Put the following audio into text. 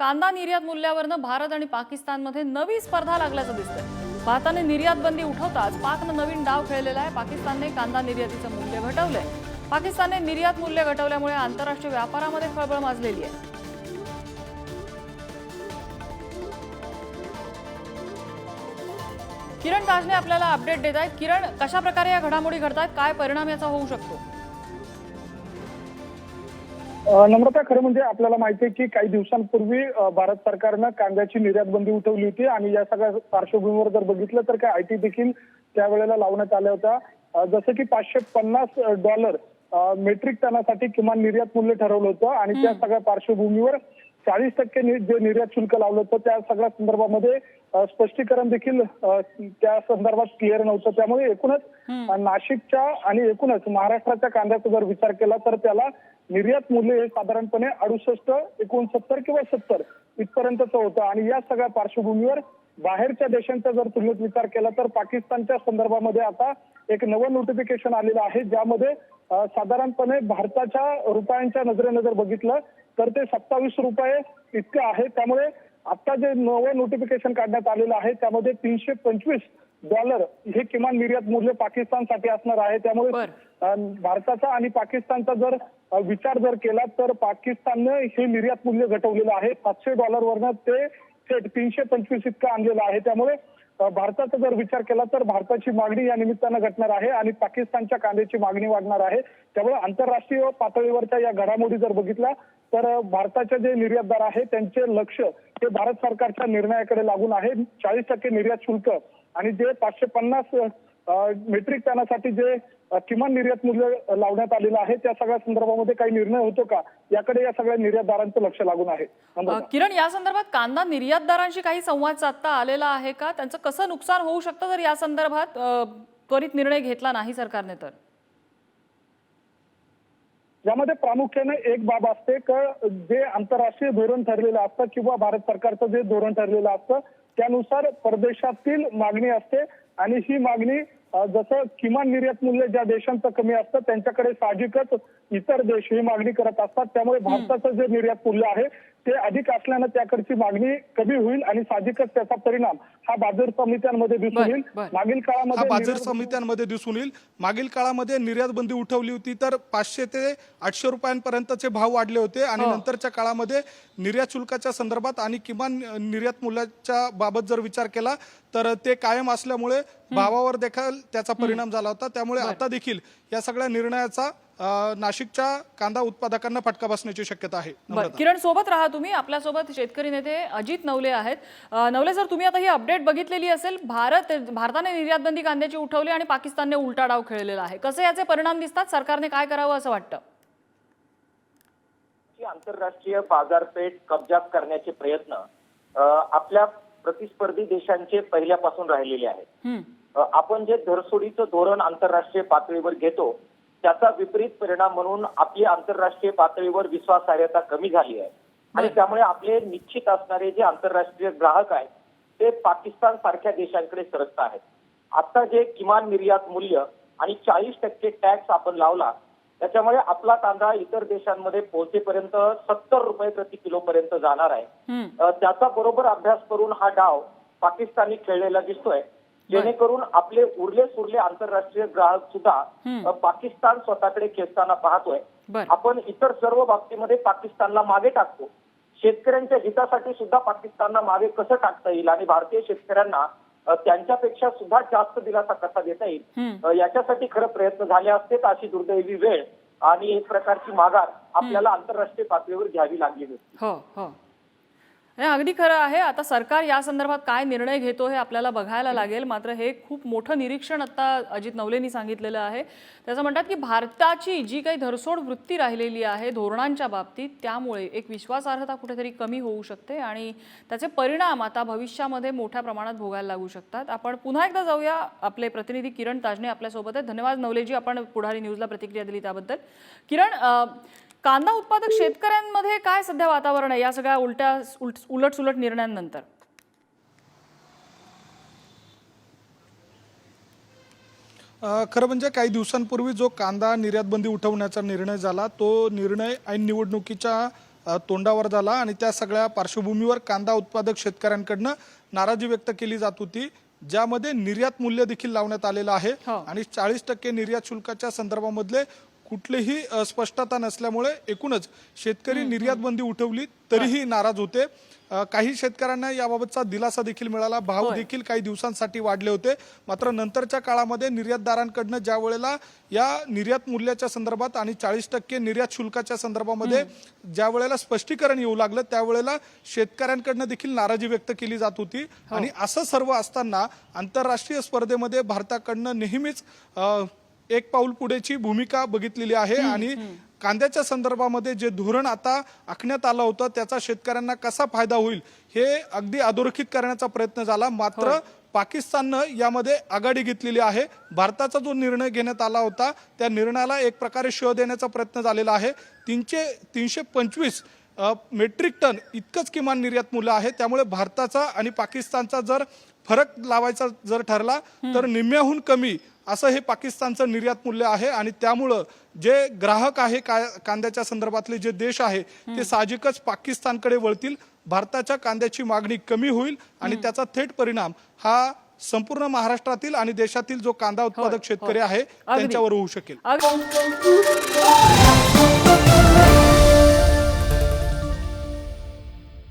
कांदा निर्यात मूल्यावरनं भारत आणि पाकिस्तानमध्ये नवी स्पर्धा लागल्याचं दिसतंय. भारताने निर्यात बंदी उठवताच पाकनं नवीन डाव खेळलेला आहे. पाकिस्तानने कांदा निर्यातीचं मूल्य घटवलंय. पाकिस्तानने निर्यात मूल्य घटवल्यामुळे आंतरराष्ट्रीय व्यापारामध्ये खळबळ माजलेली आहे. किरण ताजने आपल्याला अपडेट देत आहेत. किरण कशा प्रकारे या घडामोडी घडतात काय परिणाम याचा होऊ शकतो? नम्रता खरं म्हणजे आपल्याला माहिती आहे की काही दिवसांपूर्वी भारत सरकारनं कांद्याची निर्यात बंदी उठवली होती आणि या सगळ्या पार्श्वभूमीवर जर बघितलं तर काय आयटी देखील त्यावेळेला लावण्यात आल्या होत्या. जसं की पाचशे पन्नास डॉलर मेट्रिक टनासाठी किमान निर्यात मूल्य ठरवलं होतं आणि त्या सगळ्या पार्श्वभूमीवर चाळीस टक्के जे निर्यात शुल्क लावलं होतं त्या सगळ्या संदर्भामध्ये स्पष्टीकरण देखील त्या संदर्भात क्लिअर नव्हतं. त्यामुळे एकूणच नाशिकच्या आणि एकूणच महाराष्ट्राच्या कांद्याचा जर विचार केला तर त्याला निर्यात मूल्य हे साधारणपणे अडुसष्ट एकोणसत्तर किंवा सत्तर इथपर्यंतच होतं. आणि या सगळ्या पार्श्वभूमीवर बाहेरच्या देशांचा जर तुलनेत विचार केला तर पाकिस्तानच्या संदर्भामध्ये आता एक नवं नोटिफिकेशन आलेलं आहे ज्यामध्ये साधारणपणे भारताच्या रुपयांच्या नजरेनं जर बघितलं तर ते सत्तावीस रुपये इतके आहे. त्यामुळे आता जे नवं नोटिफिकेशन काढण्यात आलेलं आहे त्यामध्ये तीनशे पंचवीस डॉलर हे किमान निर्यात मूल्य पाकिस्तानसाठी असणार आहे. त्यामुळे भारताचा आणि पाकिस्तानचा जर विचार जर केला तर पाकिस्ताननं हे निर्यात मूल्य घटवलेलं आहे. सातशे डॉलरवरनं ते थेट तीनशे पंचवीस इतकं आणलेलं आहे. त्यामुळे भारताचा जर विचार केला तर भारताची मागणी या निमित्तानं घटणार आहे आणि पाकिस्तानच्या कांद्याची मागणी वाढणार आहे. त्यामुळे आंतरराष्ट्रीय पातळीवरच्या या घडामोडी जर बघितल्या तर भारताच्या भारताचे जे निर्यातदार आहे त्यांचे लक्ष हे भारत सरकारच्या निर्णयाकडे लागून आहे. चाळीस टक्के निर्यात शुल्क आणि जे पाचशे पन्नास मेट्रिक टनासाठी जे किमान निर्यात मूल्य लावण्यात आलेलं आहे त्या सगळ्या संदर्भामध्ये काही निर्णय होतो का? याकडे या सगळ्या निर्यातदारांचं लक्ष लागून आहे. किरण या संदर्भात कांदा निर्यातदारांशी काही संवाद साधता आलेला आहे का? त्यांचं कसं नुकसान होऊ शकतं जर या संदर्भात त्वरित निर्णय घेतला नाही सरकारने तर? यामध्ये प्रामुख्याने एक बाब असते की जे आंतरराष्ट्रीय धोरण ठरलेलं असतं किंवा भारत सरकारचं जे धोरण ठरलेलं असतं त्यानुसार परदेशातील मागणी असते. आणि ही मागणी जसं किमान निर्यात मूल्य ज्या देशांचं कमी असतं त्यांच्याकडे साहजिकच इतर देश ही मागणी करत असतात. त्यामुळे भारताचं जे निर्यात मूल्य आहे ते अधिक असल्यानं त्याकडची मागणी कमी होईल आणि साहजिकच त्याचा परिणाम हा बाजार समित्यांमध्ये दिसून येईल. मागील हा काळामध्ये बाजार समित्यांमध्ये दिसून येईल. मागील काळामध्ये निर्यात बंदी उठवली होती तर पाचशे ते आठशे रुपयांपर्यंतचे भाव वाढले होते आणि हो. नंतरच्या काळामध्ये निर्यात शुल्काच्या संदर्भात आणि किमान निर्यात मूल्याच्या बाबत जर विचार केला तर ते कायम असल्यामुळे भावावर देखील त्याचा परिणाम झाला होता. त्यामुळे आता देखील या सगळ्या निर्णयाचा नाशिकच्या कांदा उत्पादकांना फटका बसण्याची शक्यता आहे. किरण सोबत राहा तुम्ही. आपल्यासोबत शेतकरी नेते अजित नवले आहेत. नवले सर तुम्ही आता ही अपडेट बघितलेली असेल. भारत भारताने निर्यात बंदी कांद्याची उठवली आणि पाकिस्तानने उलटा डाव खेळलेला आहे. कसे याचे परिणाम दिसतात? सरकारने काय करावं असं वाटतं? आंतरराष्ट्रीय बाजारपेठ कब्जात करण्याचे प्रयत्न आपल्या प्रतिस्पर्धी देशांचे पहिल्यापासून राहिलेले आहेत. आपण जे धरसोडीचं धोरण आंतरराष्ट्रीय पातळीवर घेतो त्याचा विपरीत परिणाम म्हणून आपली आंतरराष्ट्रीय पातळीवर विश्वासार्हता कमी झाली आहे. आणि. त्यामुळे आपले निश्चित असणारे जे आंतरराष्ट्रीय ग्राहक आहेत ते पाकिस्तान सारख्या देशांकडे सरकत आहेत. आता जे किमान निर्यात मूल्य आणि चाळीस टक्के टॅक्स आपण लावला त्याच्यामुळे आपला कांदा इतर देशांमध्ये पोहोचेपर्यंत सत्तर रुपये प्रति किलो पर्यंत जाणार आहे. त्याचा बरोबर अभ्यास करून हा डाव पाकिस्तानी खेळलेला दिसतोय. जेणेकरून आपले उरले सुरले आंतरराष्ट्रीय ग्राहक सुद्धा पाकिस्तान स्वतःकडे खेचताना पाहतोय. आपण इतर सर्व बाबतीमध्ये पाकिस्तानला मागे टाकतो. शेतकऱ्यांच्या हितासाठी सुद्धा पाकिस्तानला मागे कसं टाकता येईल आणि भारतीय शेतकऱ्यांना त्यांच्यापेक्षा सुद्धा जास्त दिलासा कसा देता येईल? याच्यासाठी खरं प्रयत्न झाले असते तर अशी दुर्दैवी वेळ आणि एक प्रकारची माघार आपल्याला आंतरराष्ट्रीय पातळीवर घ्यावी लागली होती. हे अगदी खरं आहे. आता सरकार या संदर्भात काय निर्णय घेतो हे आपल्याला बघायला लागेल. मात्र हे खूप मोठं निरीक्षण आता अजित नवलेंनी सांगितलेलं आहे. त्याचं म्हणतात की भारताची जी काही धरसोड वृत्ती राहिलेली आहे धोरणांच्या बाबतीत त्यामुळे एक विश्वासार्हता कुठेतरी कमी होऊ शकते आणि त्याचे परिणाम आता भविष्यामध्ये मोठ्या प्रमाणात भोगायला लागू शकतात. आपण पुन्हा एकदा जाऊया. आपले प्रतिनिधी किरण ताजने आपल्यासोबत आहेत. धन्यवाद नवलेजी आपण पुढारी न्यूजला प्रतिक्रिया दिली त्याबद्दल. किरण कांदा उत्पादक शेतकऱ्यांमध्ये काय सध्या वातावरण आहे या सगळ्या उलट्या उलट सुलट निर्णयांनंतर खरं म्हणजे काही दिवसांपूर्वी जो कांदा निर्यात बंदी उठवण्याचा निर्णय झाला तो निर्णय ऐन निवडणुकीच्या तोंडावर झाला आणि त्या सगळ्या पार्श्वभूमीवर कांदा उत्पादक शेतकऱ्यांकडनं नाराजी व्यक्त केली जात होती ज्यामध्ये निर्यात मूल्य देखील लावण्यात आलेलं आहे हो. आणि चाळीस टक्के निर्यात शुल्काच्या संदर्भामधले कुठलीही स्पष्टता नसल्यामुळे एकूणच शेतकरी निर्यात बंदी उठवली तरीही नाराज होते. काही शेतकऱ्यांना याबाबतचा दिलासा देखील मिळाला. भाव. देखील काही दिवसांसाठी वाढले होते. मात्र नंतरच्या काळामध्ये निर्यातदारांकडनं ज्या वेळेला या निर्यात मूल्याच्या संदर्भात आणि चाळीस टक्के निर्यात शुल्काच्या संदर्भामध्ये ज्या वेळेला स्पष्टीकरण येऊ लागलं त्यावेळेला शेतकऱ्यांकडनं देखील नाराजी व्यक्त केली जात होती. आणि असं सर्व असताना आंतरराष्ट्रीय स्पर्धेमध्ये भारताकडनं नेहमीच एक पाऊल पुढेची भूमिका बघितलेली आहे आणि कांद्याच्या संदर्भामध्ये जे धोरण आता आखण्यात आलं होतं त्याचा शेतकऱ्यांना कसा फायदा होईल हे अगदी अधोरेखित करण्याचा प्रयत्न झाला. मात्र पाकिस्ताननं यामध्ये आघाडी घेतलेली आहे. भारताचा जो निर्णय घेण्यात आला होता त्या निर्णयाला एक प्रकारे शह देण्याचा प्रयत्न झालेला आहे. तीनशे तीनशे पंचवीस मेट्रिक टन इतकंच किमान निर्यात मूल्य आहे. त्यामुळे भारताचा आणि पाकिस्तानचा जर फरक लावायचा जर ठरला तर निम्म्याहून कमी असं हे पाकिस्तानचं निर्यात मूल्य आहे आणि त्यामुळं जे ग्राहक आहे का- कांद्याच्या संदर्भातले जे देश आहे ते साहजिकच पाकिस्तानकडे वळतील. भारताच्या कांद्याची मागणी कमी होईल आणि त्याचा थेट परिणाम हा संपूर्ण महाराष्ट्रातील आणि देशातील जो कांदा उत्पादक शेतकरी आहे त्यांच्यावर होऊ शकेल.